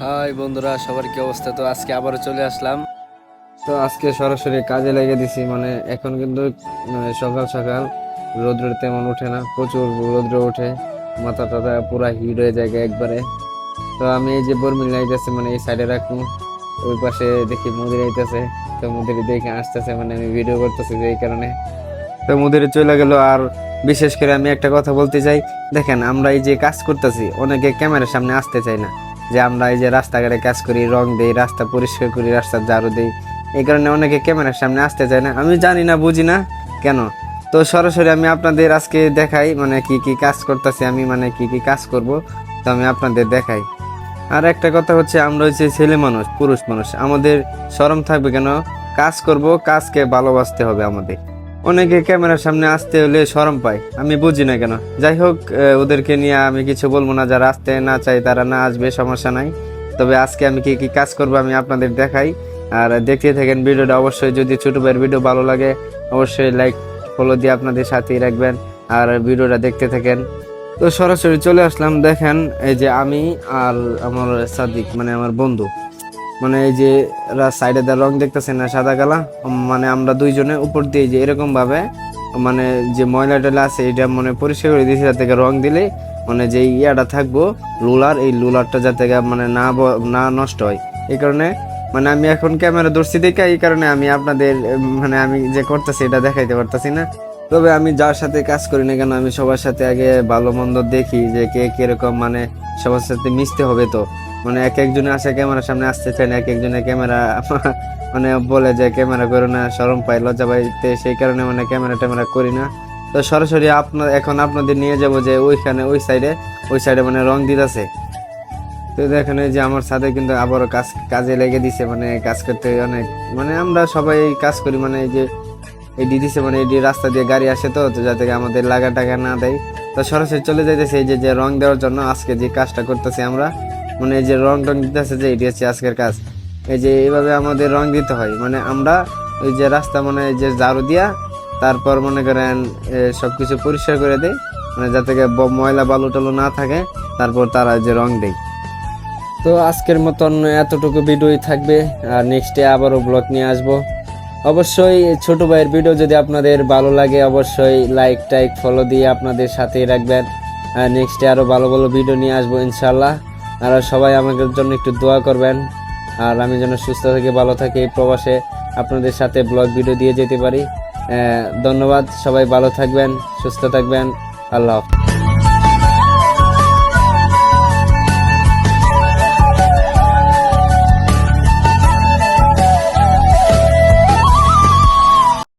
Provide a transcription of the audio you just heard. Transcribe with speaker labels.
Speaker 1: High বন্ধুরা, সবার কি অবস্থা? তো আজকে আবারও চলে আসলাম।
Speaker 2: তো আজকে সরাসরি কাজে লেগে দিছি মানে এখন কিন্তু মানে সকাল সকাল রোদ্র তেমন ওঠে না, প্রচুর রোদ্র ওঠে মাথা টাথা পুরা হিট হয়ে যায় একবারে। তো আমি এই যে বর্মিল আইতেছে মানে এই সাইডে রাখব, ওই পাশে দেখি মুদির আইতেছে, তো মুদির দেখে আসতেছে মানে আমি ভিডিও করতেছি এই কারণে। তো মুদিরে চলে গেল, আর বিশেষ করে আমি একটা কথা বলতে চাই, দেখেন আমরা এই যে কাজ করতেছি, অনেকে ক্যামেরার সামনে আসতে চাই না। যে আমরা এই যে রাস্তাঘাটে কাজ করি, রং দিই, রাস্তা পরিষ্কার করি, রাস্তার ঝাড়ু দিই, এই কারণে অনেকে ক্যামেরার সামনে আসতে চায় না। আমি জানি না, বুঝি না, কেন? তো সরাসরি আমি আপনাদের আজকে দেখাই মানে কি কি কাজ করতেছি, আমি মানে কি কি কাজ করব, তো আমি আপনাদের দেখাই। আর একটা কথা হচ্ছে, আমরা হচ্ছে ছেলে মানুষ, পুরুষ মানুষ, আমাদের শরম থাকবে কেন? কাজ করব, কাজকে ভালোবাসতে হবে আমাদের। অনেকে ক্যামেরার সামনে আসতে হলে শরম পায়। আমি বুঝি না কেন। যাই হোক ওদেরকে নিয়ে আমি কিছু বলব না। যারা আসতে না চাই তারা না আসবে, সমস্যা নাই। তবে আজকে আমি কি কি কাজ করব আমি আপনাদের দেখাই। আর দেখতে থাকেন ভিডিওটা অবশ্যই। যদি ছোটো ভাইয়ের ভিডিও ভালো লাগে, অবশ্যই লাইক ফলো দিয়ে আপনাদের সাথেই রাখবেন। আর ভিডিওটা দেখতে থাকেন। তো সরাসরি চলে আসলাম। দেখেন, এই যে আমি আর আমার সাদিক মানে আমার বন্ধু। মানে এই যে সাইডে দা রং দেখতেছেন না, সাদা কালা মানে আমরা দুইজনে উপর দিয়ে যে এরকম ভাবে মানে যে ময়লা টয়লা আছে, এটা মানে পরিষ্কার করে দিয়েছি যাতে রং দিলে মানে যে ইয়াটা থাকব, রুলার, এই রুলারটা যাতে মানে না না নষ্ট হয়। এই কারণে মানে আমি এখন ক্যামেরা ধরছি দেখে, এই কারণে আমি আপনাদের মানে আমি যে করতেছি এটা দেখাইতে পারতেছি না। তবে আমি যার সাথে কাজ করি না কেন, আমি সবার সাথে আগে ভালো মন্দ দেখি যে কে কীরকম মানে সবার সাথে মিশতে হবে তো। মানে এক একজনে আসে, ক্যামেরার সামনে আসতে চায় না, এক একজনে ক্যামেরা মানে বলে যে ক্যামেরা করো না সরম পাই লজ্জা পাইতে সেই কারণে মানে ক্যামেরা ট্যামেরা করি না। তো সরাসরি আপনার এখন আপনাদের নিয়ে যাব যে ওইখানে, ওই সাইডে ওই সাইডে মানে রং দিতেছে। তো দেখেন যে আমার সাথে কিন্তু আবারও কাজ, কাজে লেগে দিছে মানে কাজ করতে অনেক মানে আমরা সবাই কাজ করি মানে এই যে, এই দিদিছে মানে এই রাস্তা দিয়ে গাড়ি আসে তো তো যাতে আমাদের লাগা টাকা না দেয়। তো সরাসরি চলে যাইতেছে এই যে রং দেওয়ার জন্য আজকে যে কাজটা করতেছি আমরা। মানে যে রং টং দিতেছে যে, এটি হচ্ছে আজকের কাজ। এই যে এইভাবে আমাদের রং দিতে হয়। মানে আমরা ওই যে রাস্তা মানে যে ঝাড়ু দিয়া তারপর মনে করেন সব কিছু পরিষ্কার করে দেয় মানে যাতে ময়লা বালু টালু না থাকে, তারপর তারা যে রং দেয় তো আজকের মতন এতটুকু ভিডিওই থাকবে। আর নেক্সটে আবারও ব্লগ নিয়ে আসব। অবশ্যই ছোট ভাইয়ের ভিডিও যদি আপনাদের ভালো লাগে, অবশ্যই লাইক টাইক ফলো দিয়ে আপনাদের সাথেই রাখবেন। আর নেক্সটে আরও ভালো ভালো ভিডিও নিয়ে আসব ইনশাল্লাহ আর সবাই আমাদের জন্য একটু দোয়া করবেন। আর আমি যেন সুস্থ থেকে ভালো থাকি প্রবাসে আপনাদের সাথে ব্লগ ভিডিও দিয়ে যেতে পারি। ধন্যবাদ, সবাই ভালো থাকবেন, সুস্থ থাকবেন। আল্লাহ।